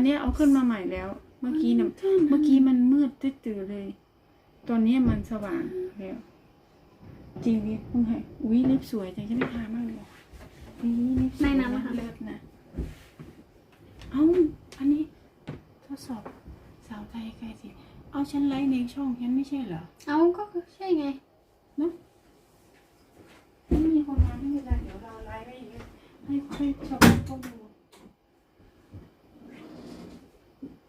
นเนี้ยเอาขึ้นมาใหม่แล้ว เมื่อกี้น่ะเมื่อกี้มันมืดตื้อๆเลย ตอนนี้มันสว่างแล้วจริงดิเพิ่งให้อุ้ยลิปสวยจังจะไม่ทามากเลยนี่ลิปสวยในน้ำอะคะเลิศนะเอ้าอันนี้ทดสอบสาวไทยใครสิเอาฉันไลฟ์ในช่องฉันไม่ใช่เหรอ เอาก็ใช่ไงเนอะไม่มีคนมาไม่เป็นไรเดี๋ยวเราไลฟ์ไว้อย่างเงี้ยให้ให้ชาวบ้านเขาดู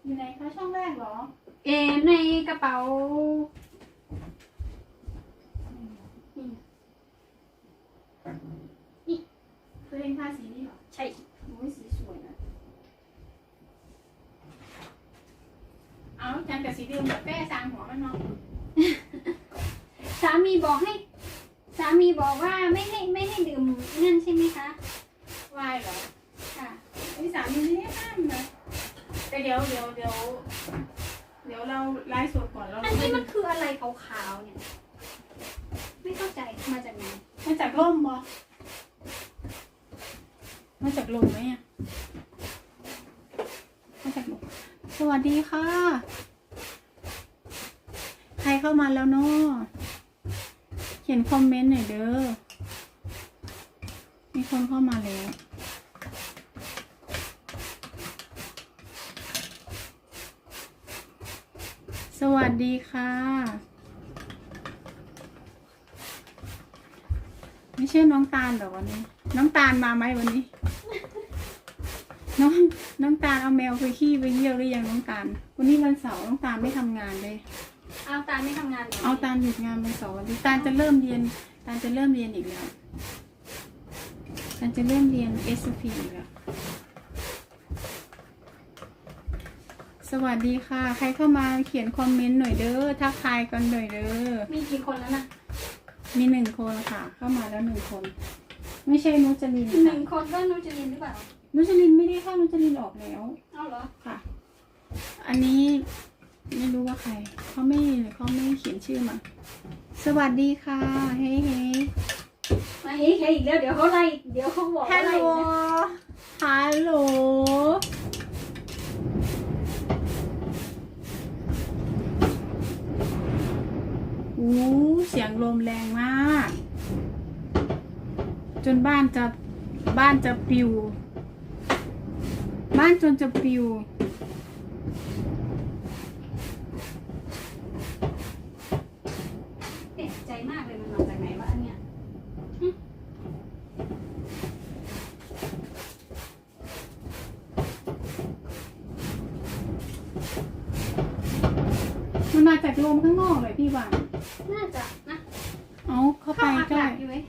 อยู่ไหนคะช่องแรกเหรอ เอในกระเป๋านี่ตัวเองทาสีนี้เหรอใช่โอ้ยสีสวยนะเอาจันกับสีเดิมแบบแป้สางหัวมันเนาะสามีบอกให้ สามีบอกว่าไม่ให้ไม่ให้ดื่มนั่นใช่ไหมคะ วายเหรอ ค่ะ ไอ้สามีไม่ได้ห้ามนะแต่เดี๋ยวเดี๋ยวเดี๋ยวเดี๋ยวเราไลฟ์สดก่อนแล้ว อันนี้มันคืออะไรขาวๆเนี่ย ไม่เข้าใจมาจากไหน มาจากร่มบอมาจากลมไหมอะมาจากลมสวัสดีค่ะ ใคร เนาะเขียนคอมเมนต์หน่อยเด้อ มีคนเข้ามาแล้วสวัสดีค่ะ ไม่ใช่น้องตาลหรอวันนี้ น้องตาลมาไหมวันนี้ น้องน้องตาลเอาแมวไปขี้ไปเยี่ยวหรือยังน้องตาล วันนี้วันเสาร์น้องตาลไม่ทำงานเลย เอาตาไม่ทำงานหรเอาตาลหยุดงานวันเสาร์วันนี้ตาลจะเริ่มเรียน ตาลจะเริ่มเรียนอีกแล้ว ตาลจะเริ่มเรียน s p อีกแล้ว สวัสดีค่ะ ใครเข้ามาเขียนคอมเมนต์หน่อยเด้อ ทักทายกันหน่อยเด้อ มีกี่คนแล้วนะมีหนึ่งคนค่ะ เข้ามาแล้วหนึ่งคน ไม่ใช่นุจลินหค่ะนึ่งคนก็นูจะลินหรือเปล่านุจลินไม่ได้เข้านุจลินออกแล้ว เอาเหรอ ค่ะ อันนี้ ไม่รู้ว่าใครเขาไม่เขาไม่เขียนชื่อมา สวัสดีค่ะ เฮ้เฮ้มาเฮ้ยอีกแล้วเดี๋ยวเขาไล่เดี๋ยวเขาบอกฮัว่าลไล่โหลนะฮัลโหลอู้เสียงลมแรงมาก จนบ้านจะบ้านจะปิว บ้านจนจะปิว แปลก ใจมากเลยมันมาจากไหนวะอันเนี้ยมันมาจากลมข้างนอกเลยพี่หวานน่าจะนะเอาเข้าไปเข้าอากใกล้าศอยู่เว้ย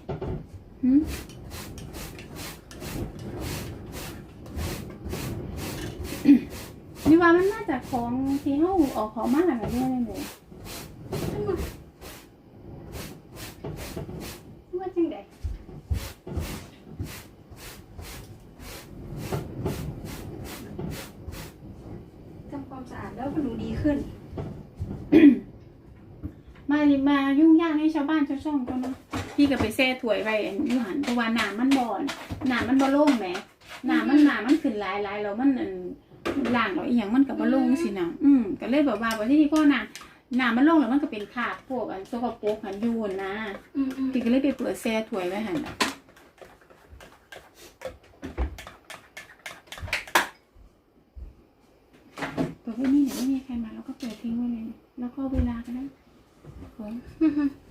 หืมนี่ว่ามันมาจากของที่เขาเออกของมาอะไรเนี่ยเลย ว่าจังไดทำความสะอาดแล้วก็ดูดีขึ้น มามายุ่งยากให้ชาวบ้านชาวช่ องก็เนาะพี่ก็ไปแซ่ถวยไว้อันอยูหันเพราะว่าหนามันบอนหนามันบ่โล่งแหมหนามันหนามันขึ้นหลายหลายแล้วมันอันล่างเราอีหยังมันกับบ่โล่งสินะอืมก็เลยแบบว่าวันที่นี่พ่อหนาหนามันโล่งแล้วมันก็เป็นขาดพวกอันโซกโปรกหันอยูนนะอืมอืมพี่ก็เลยไปเปิดแซ่ถวยไว้หันน่ะเปิดไว้นี่เนี่ยไม่มีใครมาแล้วก็เปิดทิ้งไว้เลย แล้วก็เวลาก็ได้ โอ้ย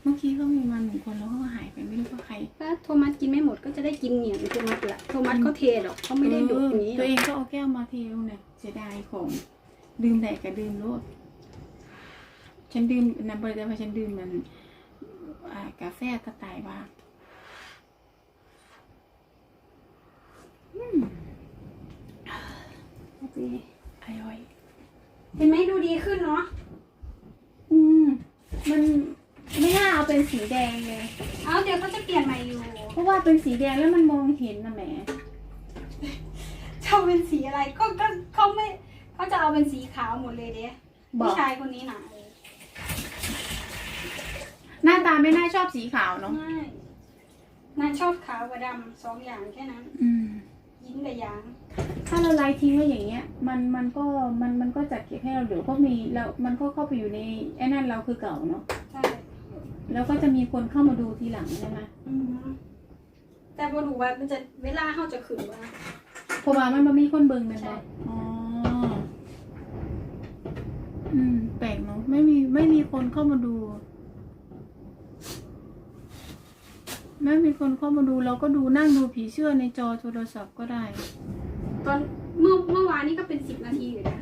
เมื่อกี้เขามีมาหนึ่งคนแล้วเขาก็หายไปไม่รู้ว่าใครถ้าโทมัสกินไม่หมดก็จะได้กินเหนียงโทมัสละโทมัสเขาเทหรอกเขาไม่ได้ดุอย่างนี้หรตัอวกเองก็เอาแก้วมาเทลงเนี่ยเสียดายของดื่มได้ก็ดื่มโลดฉันดื่มน้ำบริแต่ว่าฉันดื่มมันอ่ากาแฟตะไตายว่าอืมโอเคอร่อย เห็นไหมดูดีขึ้นเนาะอืม มันไม่น่าเอาเป็นสีแดงเลย เอาเดี๋ยวเขาจะเปลี่ยนใหม่อยู่เพราะว่าเป็นสีแดงแล้วมันมองเห็นนะแหมจะเอาเป็นสีอะไรก็ก็เขาไม่เขาจะเอาเป็นสีขาวหมดเลยเด้บอผู้กชายคนนี้น่ะหน้าตาไม่น่าชอบสีขาวเนาะ ไม่นายชอบขาวกับดำสองอย่างแค่นั้น อืม ยิ้มกับหยาง ถ้าเราไลท์ทิ้งไว้อย่างเงี้ย มันมันก็มันมันก็จัดเก็บให้เราเดี๋ยวก็มีแล้วมันก็เข้าไปอยู่ในไอ้นั่นเราคือเก่าเนาะใช่แล้วก็จะมีคนเข้ามาดูทีหลังใช่ไหมอือฮึแต่บ่รู้ว่ามันจะเวลาเขาจะขึ้นว่า เพราะว่ามันบ่มีคนเบิ่งแมันใช่ บ่อ๋ออืมแปลกเนาะไม่มีไม่มีคนเข้ามาดู ไม่มีคนเข้ามาดูเราก็ดูนั่งดูผีเสื้อในจอโทรศัพท์ก็ได้ ตอนเมื่อเมื่อวานนี้ก็เป็นสิบนาทีอยู่นะ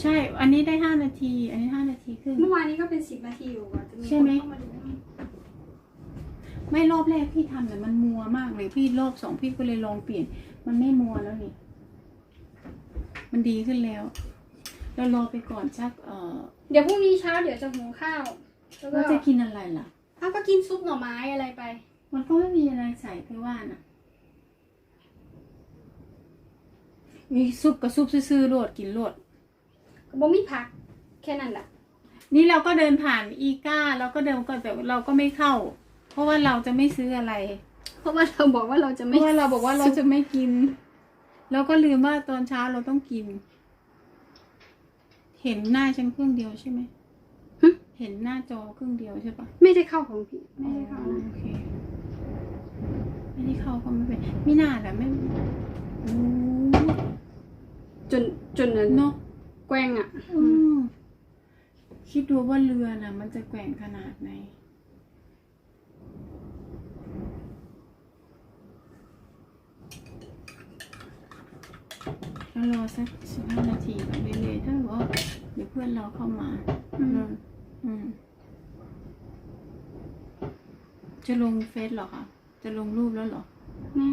ใช่ อันนี้ได้ห้านาที อันนี้ห้านาทีครึ่งเมื่อวานนี้ก็เป็นสิบนาทีอยู่ว่าจะมีใช่คนไหม เข้ามาดูไม่รอบแรกพี่ทำเนี่ยมันมัวมากเลยพี่รอบสองพี่ก็เลยลองเปลี่ยน มันไม่มัวแล้วนี่ มันดีขึ้นแล้ว เรารอไปก่อนสักเออเดี๋ยวพรุ่งนี้เช้าเดี๋ยวจะหุงข้าวแล้วก็เราจะกินอะไรล่ะอ้าวก็กินซุปหน่อไม้อะไรไป มันก็ไม่มีอะไรใส่ไปว่าน่ะ มีซุปกับซุปซื่อๆโลดกินโลด ก็บ่มีผัก แค่นั้นแหละนี่เราก็เดินผ่านอีก้าเราก็เดินก็แต่เราก็ไม่เข้า เพราะว่าเราจะไม่ซื้ออะไร เพราะว่าเราบอกว่าเราจะเพไม่ราะว่าเราบอกว่าเราจะไม่กิน เราก็ลืมว่าตอนเช้าเราต้องกิน เห็นหน้าฉันครึ่งเดียวใช่ไหมหึเห็นหน้าจอครึ่งเดียวใช่ปะไม่ได้เข้าของพี่ไม่ได้เข้าอ๋อนะโอเค ไม่ได้เข้าก็ไม่เป็นไม่น่าแต่ไม่โอ้จนจนนั้นเนาะแกว้งอะอืมคิดดูว่าเรือน่ะ มันจะแกว่งขนาดไหนแล้วรอสักสิบห้านาทีไปเรื่อยๆถ้าเกิดว่าเดี๋ยวเพื่อนเราเข้ามาอืมอืมอืมจะลงเฟซเหรอคะ จะลงรูปแล้วเหรอแม่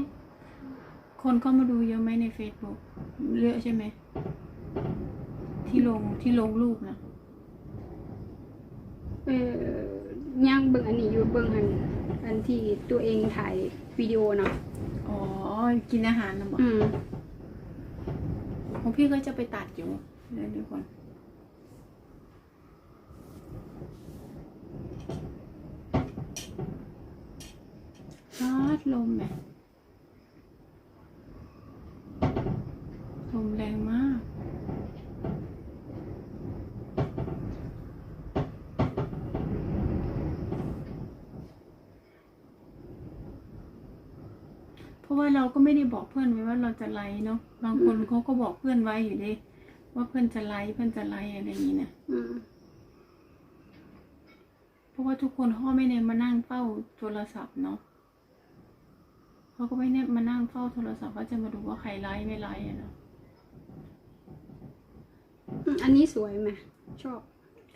คนเข้ามาดูเยอะไหมในเฟซบุ๊กเยอะใช่ไหม ที่ลงที่ลงรูปนะเออย่างเบิ่งอันนี้อยู่เบิ่งอันอันที่ตัวเองถ่ายวิดีโอเนาะอ๋อ กินอาหารนะบอกอืมของพี่ก็จะไปตัดอยู่เดี๋ยวดูก่อนพัด ลมไหมลมแรงมาก เพราะว่าเราก็ไม่ได้บอกเพื่อนไว้ว่าเราจะไลฟ์เนาะ บางคนเขาก็บอกเพื่อนไว้อยู่ดิว่าเพื่อนจะไลฟ์เพื่อนจะไลฟ์อะไรอย่างนี้นะอืมเพราะว่าทุกคนเขาก็ไม่ได้มานั่งเฝ้าโทรศัพท์เนาะ เขาก็ไม่ได้มานั่งเฝ้าโทรศัพท์เขาจะมาดูว่าใครไลฟ์ไม่ไลฟ์อะเนาะอืมอันนี้สวยไหมชอบ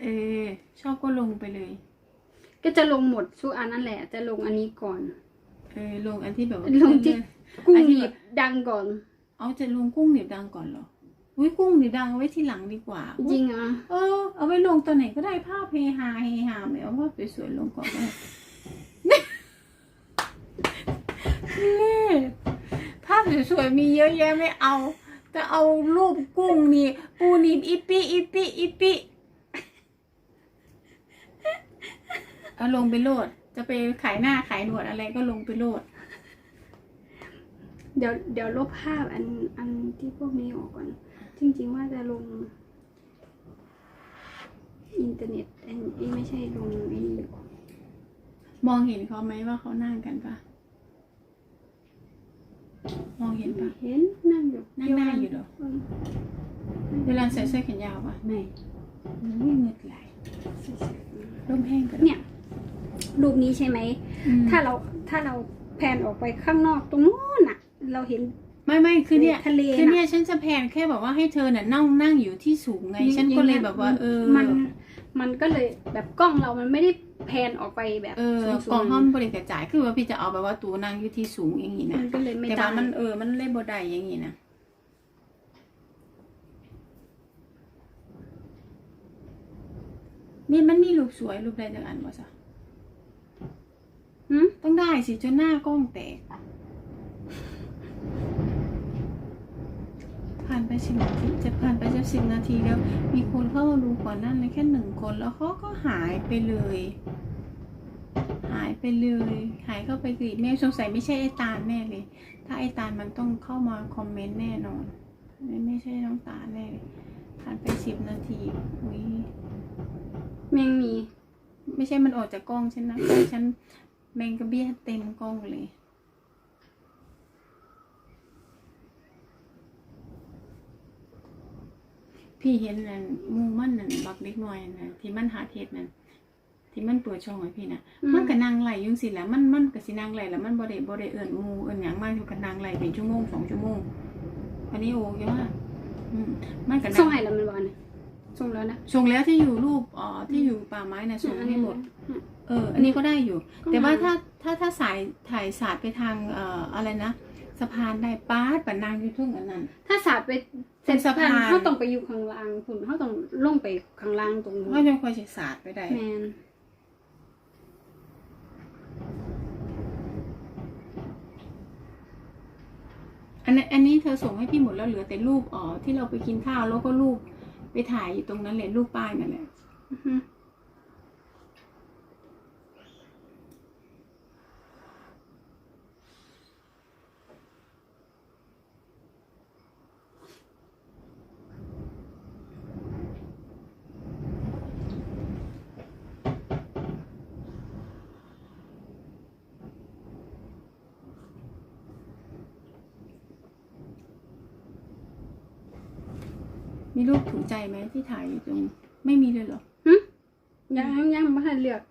เออชอบก็ลงไปเลย ก็จะลงหมดทุกอันนั่นแหละ จะลงอันนี้ก่อน เออลงอันที่แบบว่าลงที่ กุ้งอันหที่นีแบบบดังก่อน เอาจะลงกุ้งเหนียวดังก่อนเหรออุ้ยกุ้งเหนียวดังเอาไว้ทีหลังดีกว่าจริงอะ เออ เอาไว้ลงตอนไหนก็ได้ภาพเฮฮาเฮฮาไม่เอาว่าสวยๆลงก่อนก็ได้ นี่ภาพสวยๆมีเยอะแยะไม่เอาจะเอารูปกุ้งนี่ปูนิบอีปิอีปิอีปิเอาลงไปโลด จะไปขายหน้าขายหนวดอะไรก็ลงไปโลด เดี๋ยวเดี๋ยวลบภาพอันอันที่พวกนี้ออกก่อน จริง ๆ ว่าจะลง อินเทอร์เน็ตอันนี้ไม่ใช่ลงไอ้นี่มองเห็นเขาไหมว่าเขานั่งกันปะ มองเห็นปะเห็นนั่งอยู่นั่งได้อยู่เหรออืมเวลาใส่เสื้อแขนยาวปะไม่ไม่เงืดไหลร่มแห้งกันเนี่ย รูปนี้ใช่ไหมอืมถ้าเราถ้าเราแพนออกไปข้างนอกตรงนู้นน่ะ เราเห็นไม่ไม่คือเนี่ยทะเลคือน่ะเนี่ยฉันจะแพนแค่บอกว่าให้เธอน่ะนั่งนั่งอยู่ที่สูงไง ฉันก็เลยแบบว่า เออ มันมันก็เลยแบบกล้องเรามันไม่ได้ แพนออกไปแบบเออสูกล่องๆห้อมบริกระจายคือว่าพี่จะเอาแบบว่าตูนั่งอยู่ที่สูงอย่างนี้มันะนก็เลยไม่แต่ได้ว่ามันเออมันเล่บไดอย่างนี้นะนี่มันมีรูปสวยรูปใดจังอันวะซะหืมต้องได้สิจนหน้ากล้องแตกผ่านไปสิบนาทีจะผ่านไปจะสิบนาทีแล้ว มีคนเข้ามาดูก่อนหนั่นเลยแค่หนึ่งคนแล้วเขาก็หายไปเลยหาย ไปเลยหายเข้าไปกรีดแม่สงสัยไม่ใช่ไอ้ตาลแน่เลย ถ้าไอ้ตาลมันต้องเข้ามาคอมเมนต์แน่นอนไม่ไม่ใช่น้ำตาแน่เลยผ่านไปสิบนาทีอุ้ยแมงมี ไม่ใช่มันออกจากกล้องฉันนะกล้องฉันแมงกระเบี้ยเต็มกล้องเลยพี่เห็นนั่นหมูมันนั่นบักเล็กน้อยนั่นที่มันหาเทศนั่น ที่มันเปิดช่องให้พี่น่ะอืมมันก็นั่งไหลอยุ่จังสิแหล้วมันมันก็สินั่งไหลแล้วมันบ่ได้บ่ได้เอิ้นหมูเอิ้นหยังมาอยู่ก็นั่งไหลเป็นชั่วโมงสองชั่วโมงอันนี้โอเคมากอืมมันก็นั่ส่งให้แล้วมันบอกนะส่งแล้วนะส่งแล้วที่อยู่รูปอ๋อที่อยู่ป่าไม้น่ะส่งให้หมดอืมเออ อันนี้ก็ได้อยู่ก็แต่ว่ามาถ้าถ้าถ้าสายถ่ายสาดไปทางเอ่ออะไรนะสะพานได้ป้าดปะนางอยู่ทุ่งอันนั้น ถ้าสาดไปเป็นสะพานเขาต้องไปอยู่ข้างล่างคุณเขาต้องลงไปข้างล่างตรงนู้นก็ยังค่อยจะสาดไปได้แมน อันนี้อันนี้เธอส่งให้พี่หมดแล้วเหลือแต่รูปอ๋อที่เราไปกินข้าวแล้วก็รูปไปถ่ายอยู่ตรงนั้นแหละรูปป้ายนั่นแหละ มีรูปถูกใจไหมที่ถ่ายอยู่ตรง ไม่มีเลยเหรอหึยังยังไม่ทันเลือก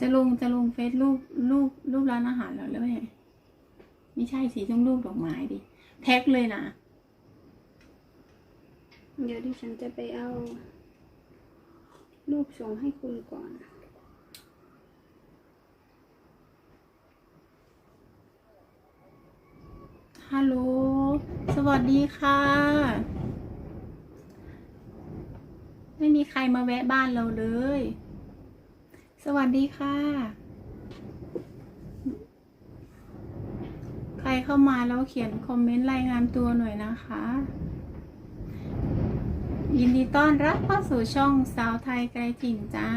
จะลงจะลงเฟซรูปรูปรูปร้านอาหารเหรอหรือว่าไงไม่ใช่สิต้องรูปดอกไม้ดิ แท็กเลยนะ เดี๋ยวดิฉันจะไปเอา รูปส่งให้คุณก่อนฮัลโหล สวัสดีค่ะ ไม่มีใครมาแวะบ้านเราเลย สวัสดีค่ะ ใครเข้ามาแล้วเขียนคอมเมนต์รายงานตัวหน่อยนะคะ ยินดีต้อนรับเข้าสู่ช่องสาวไทยไกลถิ่นจ้า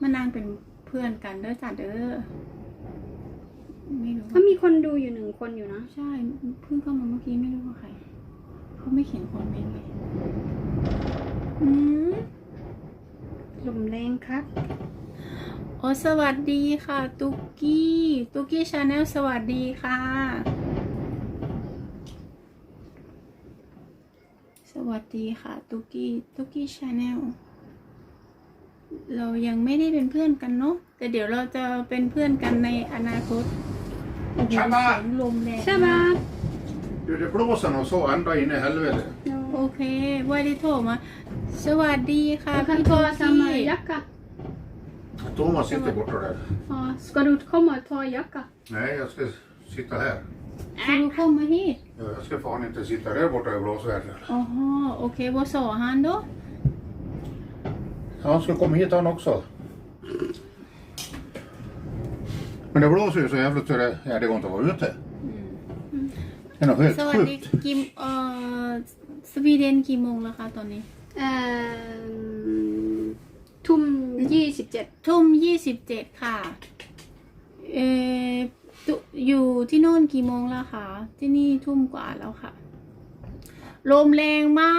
มานางเป็นเพื่อนกันเด้อจ้าเด้อไม่รู้ก็มีคนดูอยู่หนึ่งคนอยู่นะ ใช่เพิ่งเข้ามาเมื่อกี้ไม่รู้ว่าใคร เขาไม่เขียนคอมเมนต์เลยอืมลมแรงครับโอ้สวัสดีค่ะ ตุกกี้ตุกกี้ชาแนลสวัสดีค่ะ สวัสดีค่ะ ตุกกี้ตุกกี้ชาแนลเรายังไม่ได้เป็นเพื่อนกันเนาะแต่เดี๋ยวเราจะเป็นเพื่อนกันในอนาคตโอ้โหใช่ปะเสียงลมแรงใช่ปะ Du, det blåser nå så enda inn i helvete. โอเคว่าได้โทรมา สวัสดีค่ะ Du kan พี่โท ta กี้ samma jacka. Thomas sitter borta där. Ja, ska du komma och ta jacka? Nej, jag ska sitta här. ซูรุคมมาฮิ Ja, Jag ska fan inte sitta där borta i blåsvädret. อ๋อโอเคว่าสอฮันโด Han ska komma hit han också. Men det blåser ju så jävligt så det, ja, det går inte att vara ute. Det är nog helt สวัสดี sjukt. กิมเอ่อสวีเดนกี่โมงแล้วคะตอนนี้ Ehm, tom 27. ทุ่มยี่สิบเจ็ดค่ะ เออตุอยู่ที่โน่นกี่โมงแล้วคะ ที่นี่ทุ่มกว่าแล้วค่ะ ลมแรงมา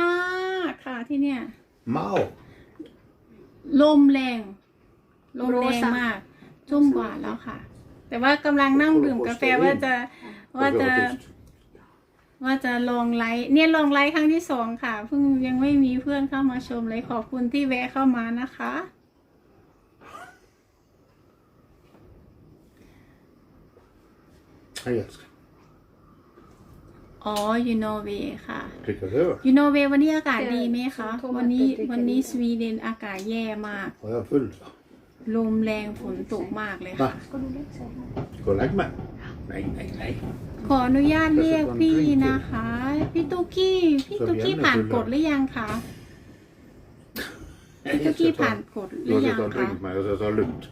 กค่ะที่เนี่ย Mao. ลมแรง ลมแรงมาก ทุ่มกว่าแล้วค่ะ แต่ว่ากำลังนั่งดื่มกาแฟว่าจะว่าจะ ว่าจะลองไลฟ์เนี่ยลองไลฟ์ครั้งที่สองค่ะ เพิ่งยังไม่มีเพื่อนเข้ามาชมเลยขอบคุณที่แวะเข้ามานะคะ Hej älskling. อ๋อยูโนเวค่ะ Tycker du? ยูโนเววันนี้อากาศดีไหมคะโทรมาวันนี้ติดๆวันนี้กันสวีเดนอากาศแย่มาก Var jag full? ลมแรงฝนตกมากเลยค่ะ Va? Ska du läxa här? Gå och lägg mig. Nej, nej, nej. ขออนุญาตเรียกพี่นะคะ พี่ตุกกี้พี่ตุกกี้ผ่านกฎหรือยังคะพี่ตุกกี้ผ่านกฎหรื Du อ har ยัง suttit och คะ ringt mig och så tar det lugnt.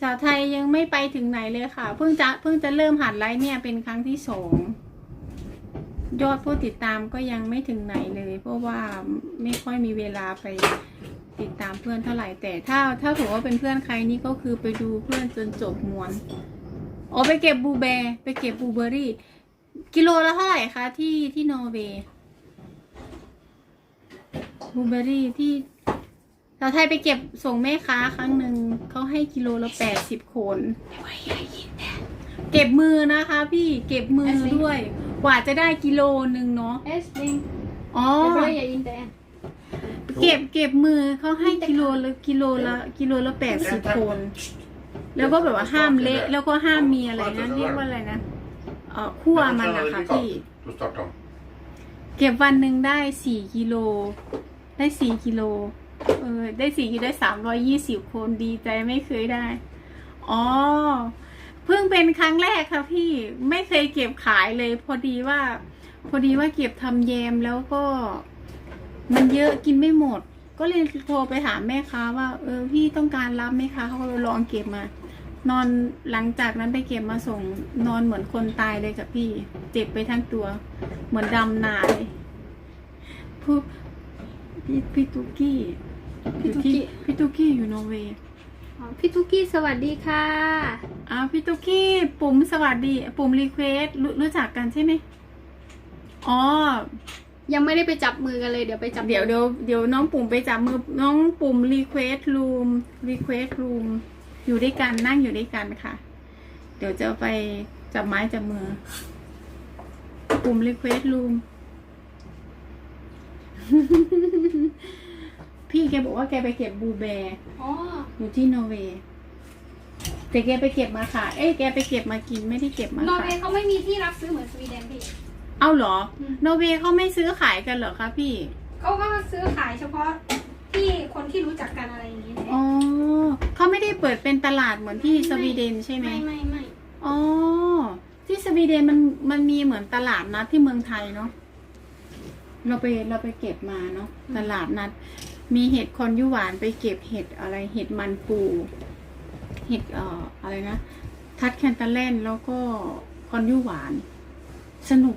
สาวไทยยังไม่ไปถึงไหนเลยค่ะ เพิ่งจะเพิ่งจะเริ่มหัดไลฟ์เนี่ยเป็นครั้งที่สองยอดผู้ติดตามก็ยังไม่ถึงไหนเลย เพราะว่าไม่ค่อยมีเวลาไป ติดตามเพื่อนเท่าไหร่แต่ถ้าถ้าถือว่าเป็นเพื่อนใครนี่ก็คือไปดูเพื่อนจนจบมวนอ๋อไปเก็บบูแบร์ไปเก็บบูเบอรี่ กิโลละเท่าไหร่คะที่ที่นอร์เวย์บลูเบอร์รี่ที่เราไทยไปเก็บส่งแม่ค้าครั้งหนึ่งเขาให้กิโลละแปดสิบโคน เก็บมือนะคะพี่เก็บมือด้วย กว่าจะได้กิโลหนึ่งเนาะ Älskling, อ๋อ jag börjar inte än. เก็บเก็บมือเขาให้กิโลละกิโลละกิโลละแปดสิบโคนแล้วก็แบบว่าห้ามเละแล้วก็ห้ามมีอะไรนะเรียกว่าอะไรนะเออคั่วมันนะคะพี่เก็บวันหนึ่งได้สี่กิโล ได้สี่กิโลเออได้สี่กิโลได้สามร้อยยี่สิบคนดีใจไม่เคยได้อ๋อเพิ่งเป็นครั้งแรกค่ะพี่ไม่เคยเก็บขายเลย พอดีว่า พอดีว่าเก็บทำแยมแล้วก็ มันเยอะกินไม่หมด ก็เลยโทรไปถามแม่ค้าว่า เออพี่ต้องการรับไหมคะเขาก็เลยลองเก็บมา นอนหลังจากนั้นไปเก็บมาส่งนอนเหมือนคนตายเลยกับพี่ เจ็บไปทั้งตัว เหมือนดำนาเลยพูดพี่พี่ตุกกี้พี่ตุ๊กกี้อยู่ที่พี่ตุกกี้อยู่นอร์เวย์อ๋อพี่ตุ๊กกี้สวัสดีค่ะอ้าวพี่ตุกกี้ปุ่มสวัสดี ปุ่มรีเควสรู้จักกันใช่ไหมอ๋อ ยังไม่ได้ไปจับมือกันเลยเดี๋ยวไปจับเดี๋ยวเดี๋ยวเดี๋ยวน้องปุ่มไปจับมือน้องปุ่ม request room request room อยู่ด้วยกันนั่งอยู่ด้วยกันค่ะ เดี๋ยวจะไปจับไม้จับมือ ปุ่ม request room พี่แกบอกว่าแกไปเก็บบูแบร์อ๋ออยู่ที่นอร์เวย์แต่แกไปเก็บมาค่ะ เอ้ยแกไปเก็บมากินไม่ได้เก็บมานอร์เวขายย์เขาไม่มีที่รับซื้อเหมือนสวีเดนพี่ เอาเหรออืมนอร์เวย์เขาไม่ซื้อขายกันเหรอคะพี่ เขาก็ซื้อขายเฉพาะที่คนที่รู้จักกันอะไรอย่างนี้อ๋อเขาไม่ได้เปิดเป็นตลาดเหมือนที่สวีเดนใช่ไหมไม่ไม่ไม่อ๋อ ที่สวีเดนมันมันมีเหมือนตลาดนัดที่เมืองไทยเนาะ เราไปเราไปเก็บมาเนาะตลาดนัด มีเห็ดคอนยุหวานไปเก็บเห็ดอะไรเห็ดมันปู เห็ดเอ่ออะไรนะ ทัดแคนตาเลนแล้วก็คอนยุหวาน สนุก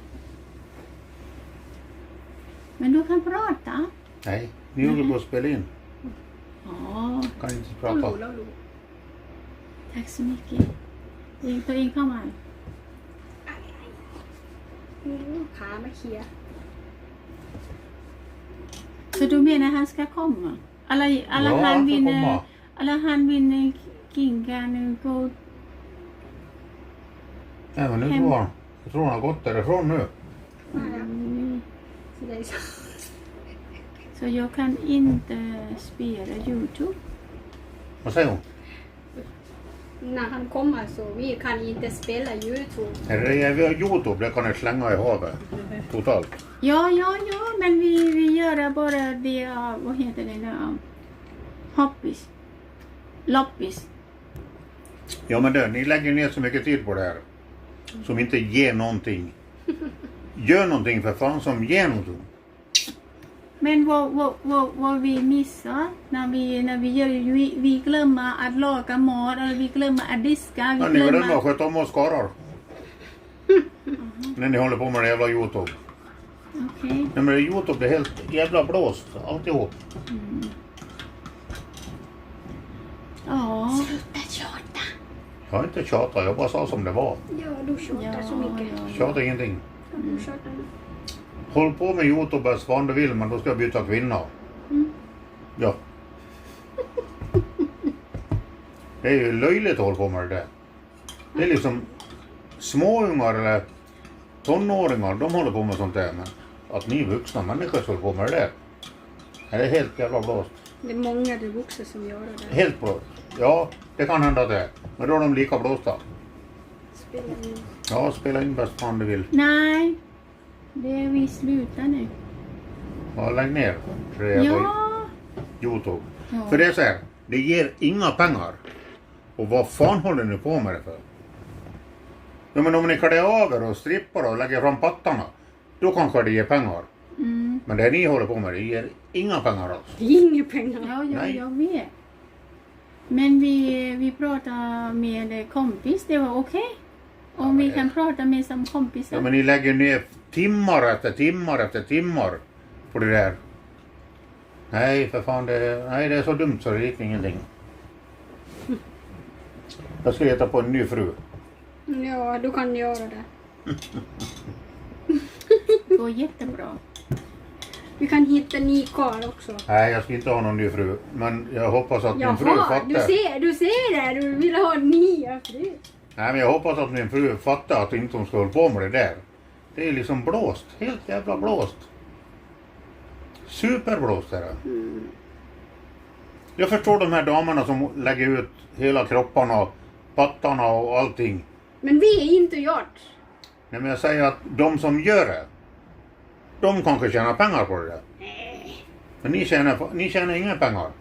Men du kan prata. Nej, ni håller på att spela in. อ๋อ Kan inte ก็รู้ prata. แล้วรู้ tack så mycket เองตัวเองเข้ามา อืมขามาเคลียร์ Så du menar han ska komma? Alla, alla Ja, han han får vinner, komma. alla han vinner Kingan gå Nej, men nu Hem. tror han. Jag tror han har gått därifrån nu. มาแล้ว mm, så, så jag kan inte spela Youtube. Vad säger hon? När han kommer så vi kan inte spela Youtube. Vi har Youtube, det kan ni slänga i havet. Totalt. Ja, ja, ja, men vi, vi gör bara det, vad heter det nu, hoppis. Loppis. Ja men du, ni lägger ner så mycket tid på det här. Som inte ger någonting. Gör någonting för fan som ger någonting. Men vad, vad, vad, vad vi missar när vi, när vi gör vi, vi glömmer att laga mat eller vi glömmer att diska. Vi Ja, ni glömmer glömmer... att sköta om oss karlar. När ni håller på med det jävla Youtube. Okej. Nej men Youtube, det är helt jävla blåst. Alltihop. Ja. Sluta tjata! Jag har inte tjatat, jag bara sa som det var. Ja, du tjatar Ja, så mycket. ja. Tjata ingenting. Tjatar. Håll på med Youtube as fan du vill men då ska jag byta kvinna. Mm. Ja. Det är ju löjligt att hålla på med det. Det är liksom småungar eller tonåringar, de håller på med sånt där. Men att ni vuxna människor håller på med det. Det är helt jävla blåst. Det är många det vuxna som gör det. Helt blåst. Ja, det kan hända det. Men då är de lika blåsta. Spelar in. Ja, spela in bäst fan du vill. Nej. Det är vi slutar nu. Ja, lägg ner det Ja. Youtube. ja. För det är så här, det ger inga pengar. Och vad fan håller ni på med det för? Ja men om ni klär av er och strippar och lägger fram pattarna. Då kanske det ger pengar. Mm. Men det ni håller på med det ger inga pengar alls. Inga pengar. Ja, ja, Nej. jag vet. Men vi, vi pratar med kompis, det var okej? Om vi kan prata med som kompisar. Ja men ni lägger ner timmar efter timmar efter timmar på det där. Nej för fan, det, nej, det är så dumt så det gick ingenting. Jag ska leta på en ny fru. Ja, du kan göra det. Går jättebra. Vi kan hitta ny karl också. Nej, jag ska inte ha någon ny fru. Men jag hoppas att min fru Jaha, fattar. du ser, du ser det. Du vill ha en nya fru. Nej, men jag hoppas att min fru fattar att inte hon ska hålla på med det där. Det är liksom blåst. Helt jävla blåst. Superblåst är det. Jag förstår de här damerna som lägger ut hela kropparna, pattarna och allting. Men vi är inte gjort. Nej, men jag säger att de som gör det, de kanske tjänar pengar på det där. Men ni tjänar, ni tjänar inga pengar.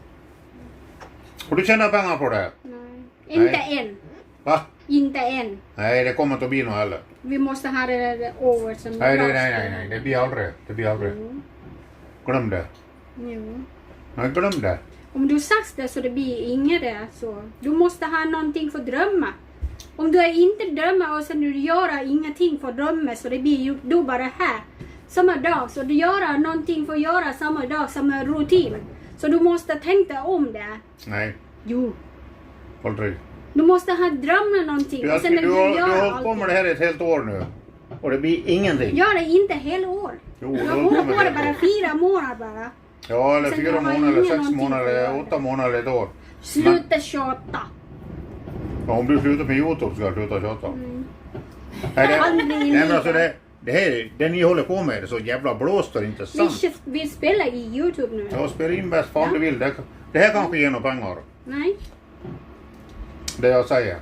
Och du tjänar pengar på det? Nej. Inte än. Va? Inte än. Nej, det kommer inte att bli något heller. Vi måste ha det där over som Nej, last. nej, nej, nej, det blir aldrig. Det blir aldrig. Jo. Glöm det. Jo. Nej, glöm det. Om du sagt det så det blir inget det så. Du måste ha någonting för drömma. Om du inte drömmer och sen du gör ingenting för drömma så det blir ju då bara här. Samma dag. Så du gör någonting för att göra samma dag, samma rutin. Så du måste tänka om det. Nej, Jo. aldrig. Du måste ha drömma någonting Du, och sen du, du, har, du har hållit på med det här ett helt år nu. Och det blir ingenting. Gör det inte hela år. Jo, Du du har hållit på det bara fyra månader bara. Ja, eller Sen fyra jag månader, sex månader, åtta månader, ett år. Sluta tjata. Ja, om du slutar med Youtube ska jag sluta tjata. Mm. Nej, det, nej men alltså det, det, här, det ni håller på med är så jävla blåst och inte Vi, sant. sk- vi spelar i Youtube nu. Ja, spela in bäst fan Ja. du vill. Det, det här kanske ger några pengar. Nej. Det jag säger.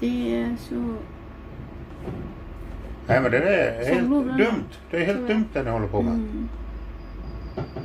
Det är så... Nej men det är helt dumt. Det är helt dumt det ni håller på med. Mm.